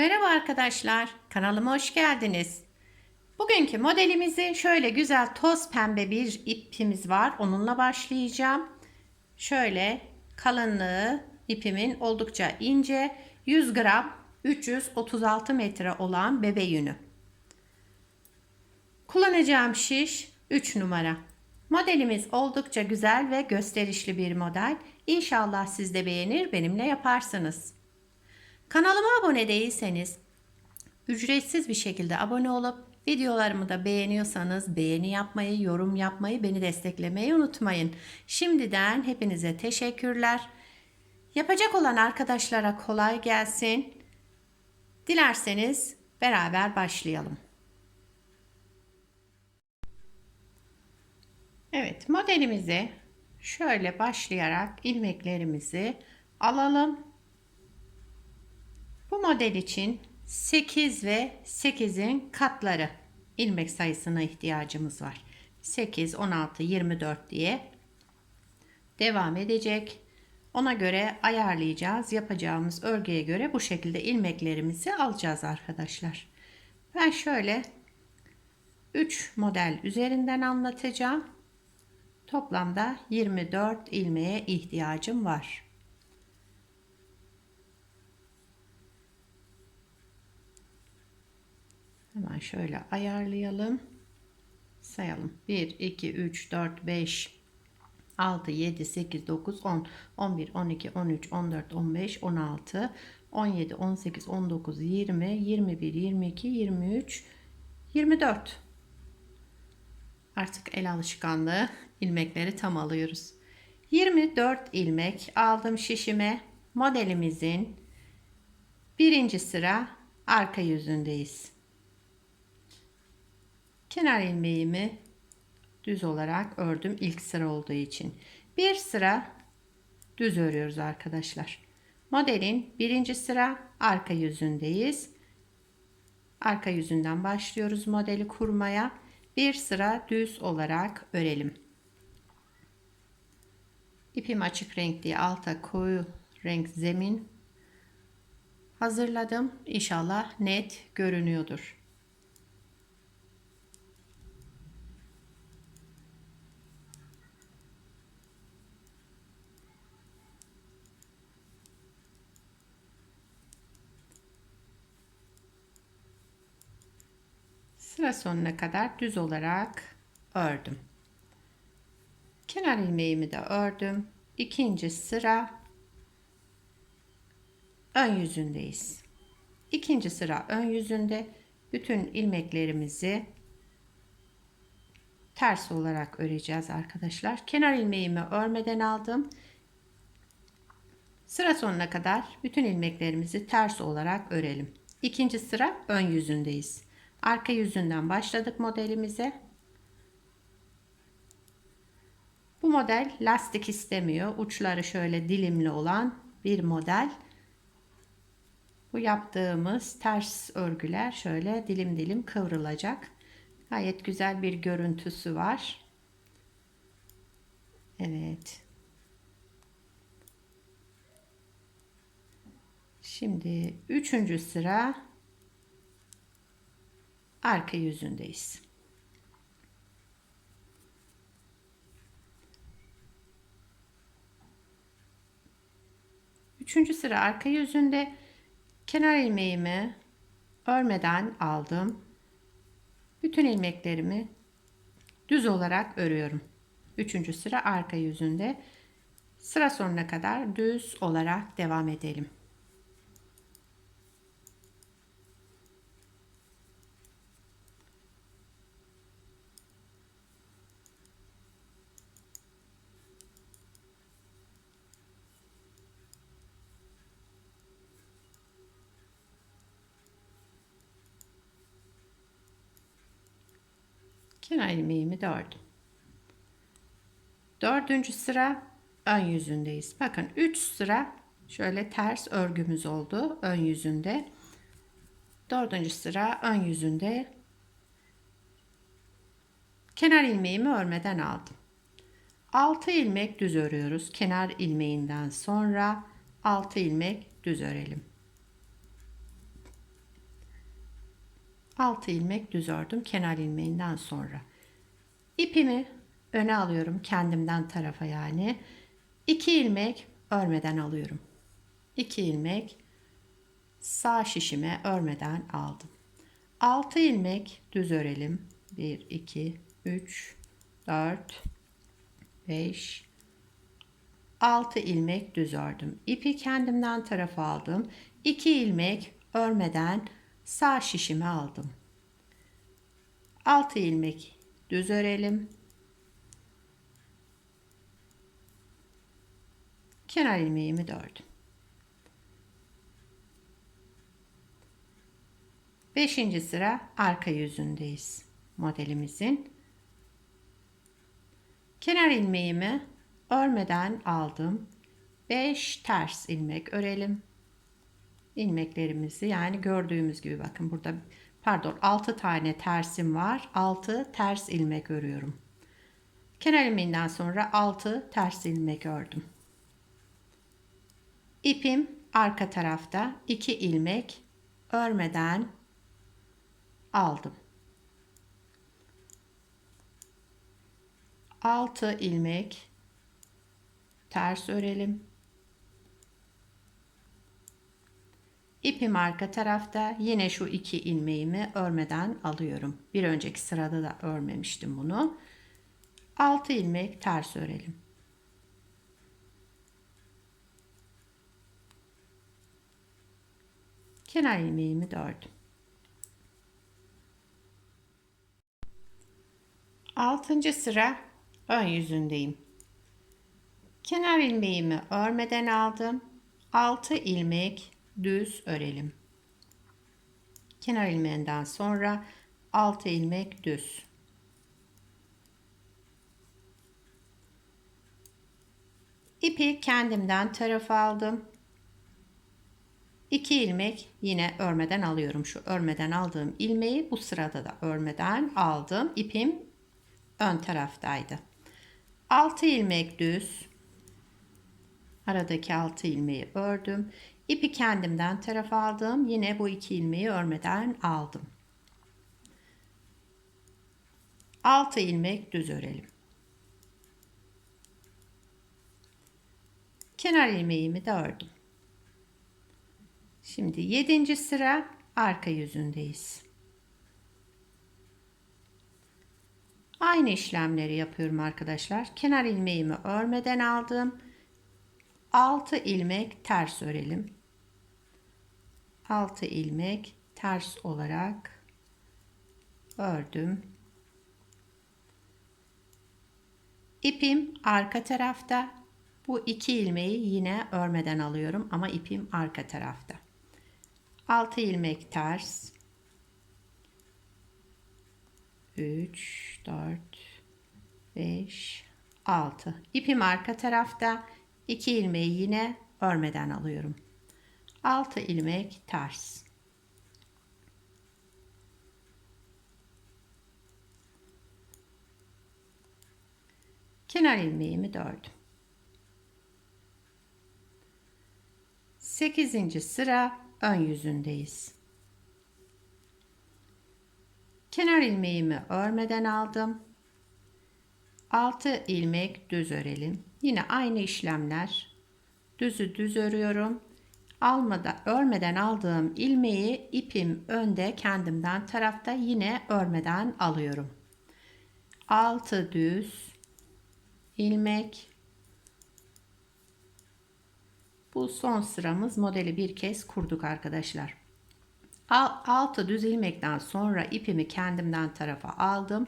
Merhaba arkadaşlar, kanalıma hoş geldiniz. Bugünkü modelimizi şöyle güzel toz pembe bir ipimiz var. Onunla başlayacağım. Şöyle kalınlığı ipimin oldukça ince 100 gram 336 metre olan bebe yünü. Kullanacağım şiş 3 numara. Modelimiz oldukça güzel ve gösterişli bir model. İnşallah siz de beğenir benimle yaparsınız. Kanalıma abone değilseniz ücretsiz bir şekilde abone olup videolarımı da beğeniyorsanız beğeni yapmayı, yorum yapmayı, beni desteklemeyi unutmayın. Şimdiden hepinize teşekkürler. Yapacak olan arkadaşlara kolay gelsin. Dilerseniz beraber başlayalım. Evet, modelimize şöyle başlayarak ilmeklerimizi alalım. Bu model için 8 ve 8'in katları ilmek sayısına ihtiyacımız var. 8, 16, 24 diye devam edecek. Ona göre ayarlayacağız. Yapacağımız örgüye göre bu şekilde ilmeklerimizi alacağız arkadaşlar. Ben şöyle 3 model üzerinden anlatacağım. Toplamda 24 ilmeğe ihtiyacım var. Hemen şöyle ayarlayalım. Sayalım. 1, 2, 3, 4, 5, 6, 7, 8, 9, 10, 11, 12, 13, 14, 15, 16, 17, 18, 19, 20, 21, 22, 23, 24. Artık el alışkanlığı ilmekleri tam alıyoruz. 24 ilmek aldım şişime. Modelimizin birinci sıra arka yüzündeyiz. Kenar ilmeğimi düz olarak ördüm ilk sıra olduğu için. Bir sıra düz örüyoruz arkadaşlar. Modelin birinci sıra arka yüzündeyiz. Arka yüzünden başlıyoruz modeli kurmaya. Bir sıra düz olarak örelim. İpim açık renk diye alta koyu renk zemin hazırladım. İnşallah net görünüyordur. Sıra sonuna kadar düz olarak ördüm. Kenar ilmeğimi de ördüm. İkinci sıra ön yüzündeyiz. İkinci sıra ön yüzünde bütün ilmeklerimizi ters olarak öreceğiz arkadaşlar. Kenar ilmeğimi örmeden aldım. Sıra sonuna kadar bütün ilmeklerimizi ters olarak örelim. İkinci sıra ön yüzündeyiz. Arka yüzünden başladık modelimize. Bu model lastik istemiyor. Uçları şöyle dilimli olan bir model. Bu yaptığımız ters örgüler şöyle dilim dilim kıvrılacak. Gayet güzel bir görüntüsü var. Evet. Şimdi üçüncü sıra arka yüzündeyiz. Üçüncü sıra arka yüzünde kenar ilmeğimi örmeden aldım. Bütün ilmeklerimi düz olarak örüyorum. Üçüncü sıra arka yüzünde. Sıra sonuna kadar düz olarak devam edelim. Kenar ilmeğimi ördüm. Dördüncü sıra ön yüzündeyiz. Bakın 3 sıra şöyle ters örgümüz oldu ön yüzünde. Dördüncü sıra ön yüzünde kenar ilmeğimi örmeden aldım. 6 ilmek düz örüyoruz. Kenar ilmeğinden sonra 6 ilmek düz örelim. 6 ilmek düz ördüm kenar ilmeğinden sonra. İpimi öne alıyorum kendimden tarafa yani. 2 ilmek örmeden alıyorum. 2 ilmek sağ şişime örmeden aldım. 6 ilmek düz örelim. 1 2 3 4 5 6 ilmek düz ördüm. İpi kendimden tarafa aldım. 2 ilmek örmeden sağ şişime aldım. 6 ilmek düz örelim. Kenar ilmeğimi de ördüm. Beşinci sıra arka yüzündeyiz modelimizin. Kenar ilmeğimi örmeden aldım. 5 ters ilmek örelim. İlmeklerimizi yani gördüğümüz gibi bakın burada pardon 6 tane tersim var. 6 ters ilmek örüyorum. Kenar ilmeğinden sonra 6 ters ilmek ördüm. İpim arka tarafta 2 ilmek örmeden aldım. 6 ilmek ters örelim. İpim arka tarafta yine şu iki ilmeğimi örmeden alıyorum. Bir önceki sırada da örmemiştim bunu. 6 ilmek ters örelim. Kenar ilmeğimi de ördüm. Altıncı sıra ön yüzündeyim. Kenar ilmeğimi örmeden aldım. 6 ilmek düz örelim. Kenar ilmeğinden sonra 6 ilmek düz. İpi kendimden tarafa aldım. 2 ilmek yine örmeden alıyorum. Şu örmeden aldığım ilmeği bu sırada da örmeden aldım. İpim ön taraftaydı. 6 ilmek düz. Aradaki 6 ilmeği ördüm. İpi kendimden tarafa aldım. Yine bu iki ilmeği örmeden aldım. 6 ilmek düz örelim. Kenar ilmeğimi de ördüm. Şimdi 7. sıra arka yüzündeyiz. Aynı işlemleri yapıyorum arkadaşlar. Kenar ilmeğimi örmeden aldım. 6 ilmek ters örelim. 6 ilmek ters olarak ördüm. İpim arka tarafta. Bu iki ilmeği yine örmeden alıyorum ama ipim arka tarafta. 6 ilmek ters. 3 4 5 6 İpim arka tarafta. 2 ilmeği yine örmeden alıyorum. 6 ilmek ters. Kenar ilmeğimi ördüm. 8. sıra ön yüzündeyiz. Kenar ilmeğimi örmeden aldım. 6 ilmek düz örelim. Yine aynı işlemler. Düzü düz örüyorum almadan örmeden aldığım ilmeği ipim önde kendimden tarafta yine örmeden alıyorum. 6 düz ilmek bu son sıramız modeli bir kez kurduk arkadaşlar. 6 düz ilmekten sonra ipimi kendimden tarafa aldım.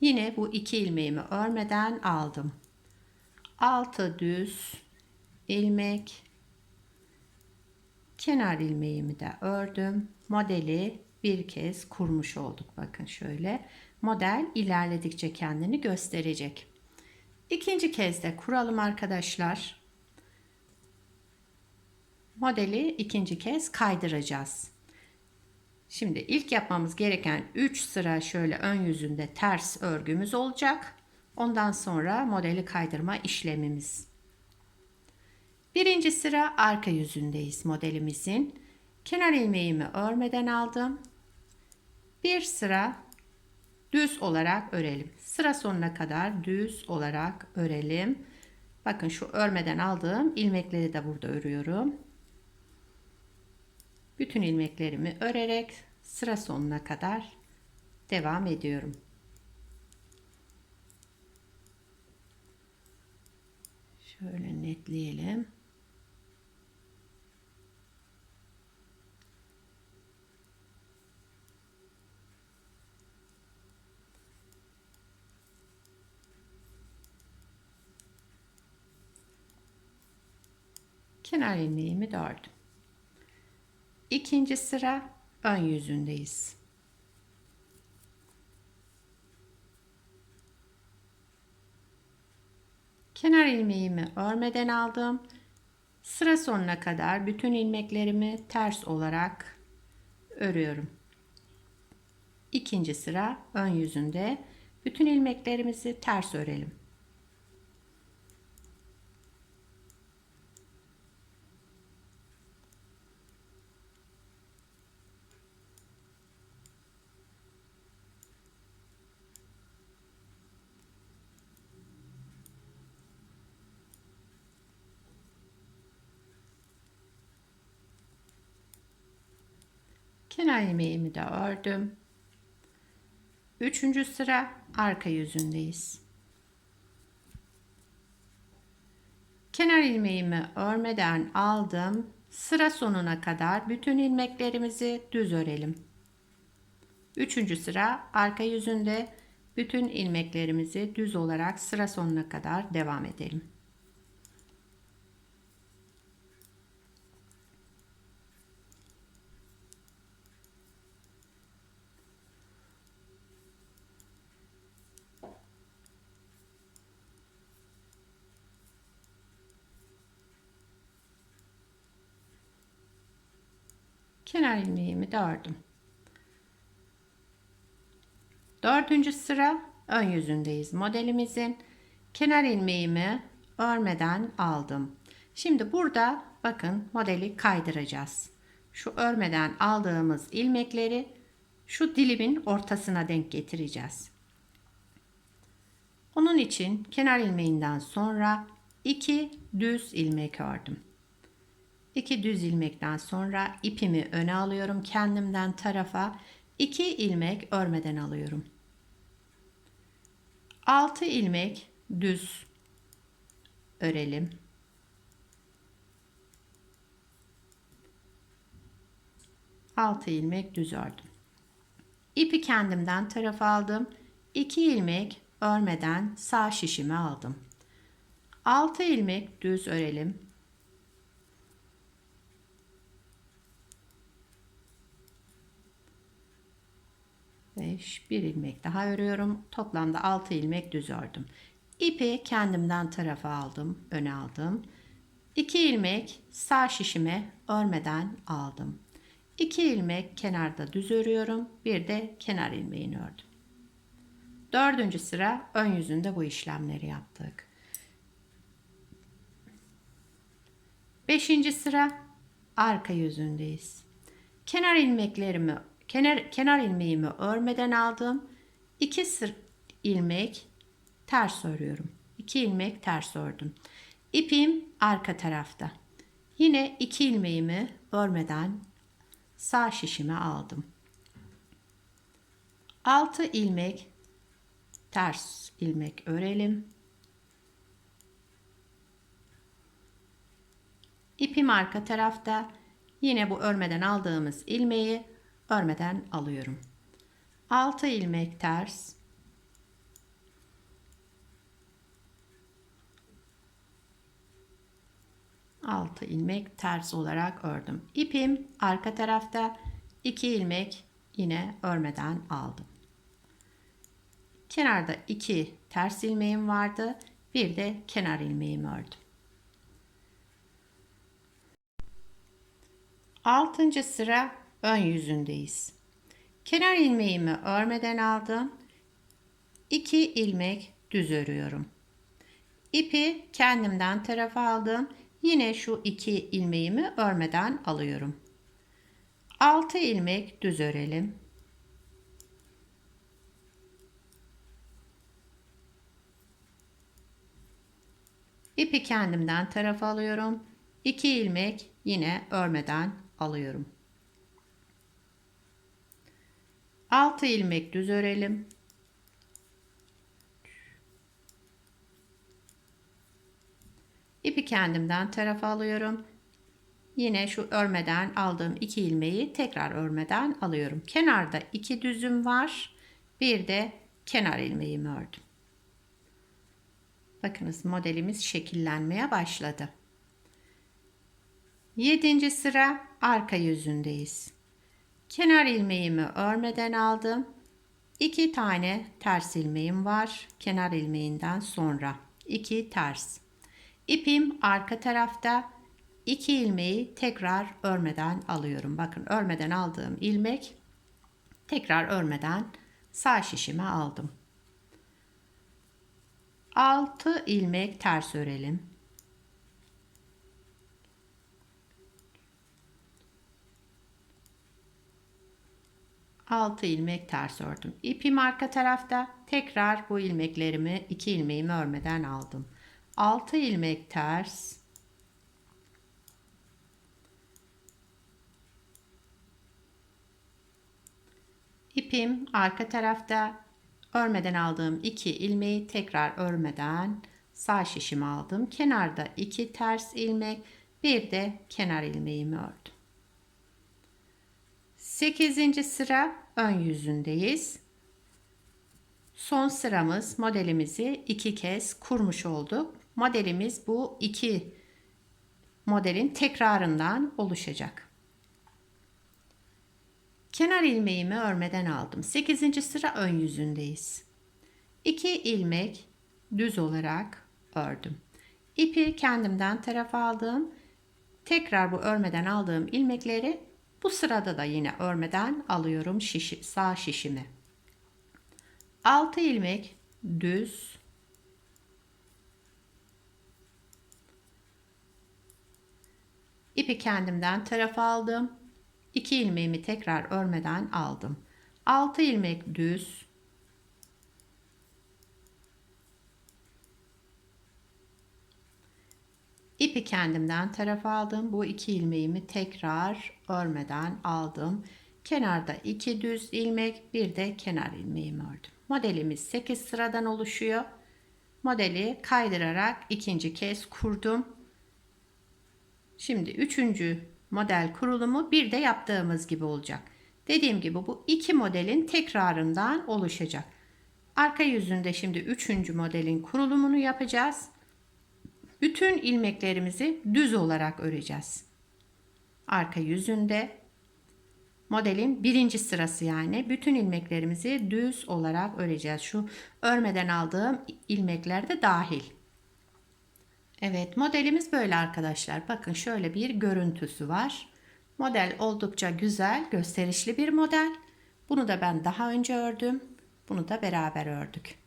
Yine bu iki ilmeğimi örmeden aldım. 6 düz ilmek kenar ilmeğimi de ördüm. Modeli bir kez kurmuş olduk. Bakın şöyle. Model ilerledikçe kendini gösterecek. İkinci kez de kuralım arkadaşlar. Modeli ikinci kez kaydıracağız. Şimdi ilk yapmamız gereken 3 sıra şöyle ön yüzünde ters örgümüz olacak. Ondan sonra modeli kaydırma işlemimiz. Birinci sıra arka yüzündeyiz modelimizin. Kenar ilmeğimi örmeden aldım. bir sıra düz olarak örelim. Sıra sonuna kadar düz olarak örelim. Bakın şu örmeden aldığım ilmekleri de burada örüyorum. Bütün ilmeklerimi örerek sıra sonuna kadar devam ediyorum. Şöyle netleyelim. Kenar ilmeğimi ördüm. İkinci sıra ön yüzündeyiz. Kenar ilmeğimi örmeden aldım. Sıra sonuna kadar bütün ilmeklerimi ters olarak örüyorum. İkinci sıra ön yüzünde bütün ilmeklerimizi ters örelim. Kenar ilmeğimi de ördüm. Üçüncü sıra arka yüzündeyiz. Kenar ilmeğimi örmeden aldım. Sıra sonuna kadar bütün ilmeklerimizi düz örelim. Üçüncü sıra arka yüzünde bütün ilmeklerimizi düz olarak sıra sonuna kadar devam edelim. Kenar ilmeğimi de ördüm. Dördüncü sıra ön yüzündeyiz. Modelimizin kenar ilmeğimi örmeden aldım. Şimdi burada bakın modeli kaydıracağız. Şu örmeden aldığımız ilmekleri şu dilimin ortasına denk getireceğiz. Onun için kenar ilmeğinden sonra iki düz ilmek ördüm. 2 düz ilmekten sonra ipimi öne alıyorum kendimden tarafa 2 ilmek örmeden alıyorum 6 ilmek düz örelim Altı ilmek düz ördüm. İpi kendimden tarafa aldım. 2 ilmek örmeden sağ şişimi aldım. 6 ilmek düz örelim. 5 bir ilmek daha örüyorum. Toplamda 6 ilmek düz ördüm. İpi kendimden tarafa aldım, öne aldım. 2 ilmek sağ şişime örmeden aldım. 2 ilmek kenarda düz örüyorum. Bir de kenar ilmeğini ördüm. Dördüncü sıra ön yüzünde bu işlemleri yaptık. Beşinci sıra arka yüzündeyiz. Kenar ilmeklerimi kenar, kenar ilmeğimi örmeden aldım. 2 sır ilmek ters örüyorum. 2 ilmek ters ördüm. İpim arka tarafta. Yine 2 ilmeğimi örmeden sağ şişime aldım. 6 ilmek ters ilmek örelim. İpim arka tarafta. Yine bu örmeden aldığımız ilmeği örmeden alıyorum. 6 ilmek ters. Altı ilmek ters olarak ördüm. İpim arka tarafta 2 ilmek yine örmeden aldım. Kenarda 2 ters ilmeğim vardı. Bir de kenar ilmeğimi ördüm. Altıncı sıra ön yüzündeyiz. Kenar ilmeğimi örmeden aldım. 2 ilmek düz örüyorum. İpi kendimden tarafa aldım. Yine şu iki ilmeğimi örmeden alıyorum. 6 ilmek düz örelim. İpi kendimden tarafa alıyorum. 2 ilmek yine örmeden alıyorum. 6 ilmek düz örelim. İpi kendimden tarafa alıyorum. Yine şu örmeden aldığım iki ilmeği tekrar örmeden alıyorum. Kenarda iki düzüm var. Bir de kenar ilmeğimi ördüm. Bakınız modelimiz şekillenmeye başladı. Yedinci sıra arka yüzündeyiz. Kenar ilmeğimi örmeden aldım. İki tane ters ilmeğim var. Kenar ilmeğinden sonra. iki ters. İpim arka tarafta. İki ilmeği tekrar örmeden alıyorum. Bakın örmeden aldığım ilmek tekrar örmeden sağ şişime aldım. 6 ilmek ters örelim. Altı ilmek ters ördüm. İpim arka tarafta. Tekrar bu ilmeklerimi iki ilmeğimi örmeden aldım. 6 ilmek ters. İpim arka tarafta örmeden aldığım iki ilmeği tekrar örmeden sağ şişimi aldım. Kenarda iki ters ilmek, bir de kenar ilmeğimi ördüm. 8. sıra ön yüzündeyiz. Son sıramız modelimizi iki kez kurmuş olduk. Modelimiz bu iki modelin tekrarından oluşacak. Kenar ilmeğimi örmeden aldım. 8. sıra ön yüzündeyiz. 2 ilmek düz olarak ördüm. İpi kendimden tarafa aldım. Tekrar bu örmeden aldığım ilmekleri bu sırada da yine örmeden alıyorum şişi, sağ şişimi. 6 ilmek düz İpi kendimden tarafa aldım. 2 ilmeğimi tekrar örmeden aldım. 6 ilmek düz. İpi kendimden tarafa aldım. Bu iki ilmeğimi tekrar örmeden aldım. Kenarda iki düz ilmek, bir de kenar ilmeğimi ördüm. Modelimiz 8 sıradan oluşuyor. Modeli kaydırarak ikinci kez kurdum. Şimdi üçüncü model kurulumu bir de yaptığımız gibi olacak. Dediğim gibi bu iki modelin tekrarından oluşacak. Arka yüzünde şimdi üçüncü modelin kurulumunu yapacağız. Bütün ilmeklerimizi düz olarak öreceğiz. Arka yüzünde modelin birinci sırası yani bütün ilmeklerimizi düz olarak öreceğiz. Şu örmeden aldığım ilmekler de dahil. Evet modelimiz böyle arkadaşlar. Bakın şöyle bir görüntüsü var. Model oldukça güzel, gösterişli bir model. Bunu da ben daha önce ördüm. Bunu da beraber ördük.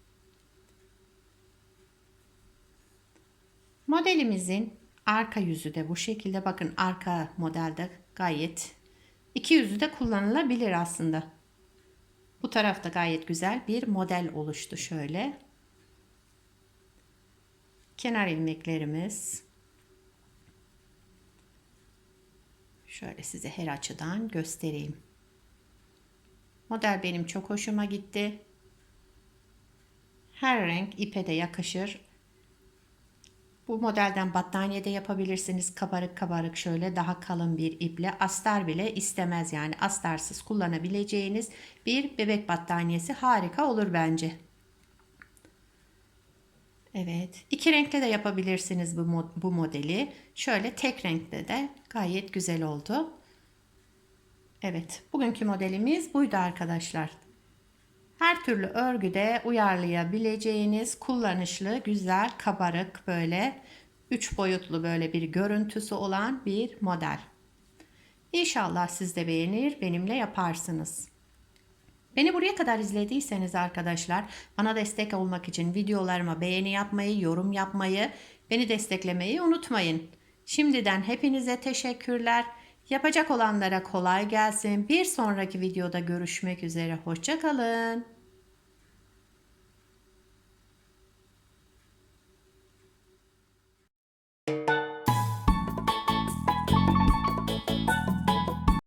Modelimizin arka yüzü de bu şekilde. Bakın arka modelde gayet iki yüzü de kullanılabilir aslında. Bu tarafta gayet güzel bir model oluştu şöyle kenar ilmeklerimiz şöyle size her açıdan göstereyim. Model benim çok hoşuma gitti. Her renk ipe de yakışır. Bu modelden battaniye de yapabilirsiniz. Kabarık kabarık şöyle daha kalın bir iple. Astar bile istemez yani astarsız kullanabileceğiniz bir bebek battaniyesi harika olur bence. Evet. iki renkte de yapabilirsiniz bu, bu modeli. Şöyle tek renkte de gayet güzel oldu. Evet. Bugünkü modelimiz buydu arkadaşlar. Her türlü örgüde uyarlayabileceğiniz kullanışlı, güzel, kabarık böyle üç boyutlu böyle bir görüntüsü olan bir model. İnşallah siz de beğenir, benimle yaparsınız. Beni buraya kadar izlediyseniz arkadaşlar bana destek olmak için videolarıma beğeni yapmayı, yorum yapmayı, beni desteklemeyi unutmayın. Şimdiden hepinize teşekkürler. Yapacak olanlara kolay gelsin. Bir sonraki videoda görüşmek üzere. Hoşçakalın.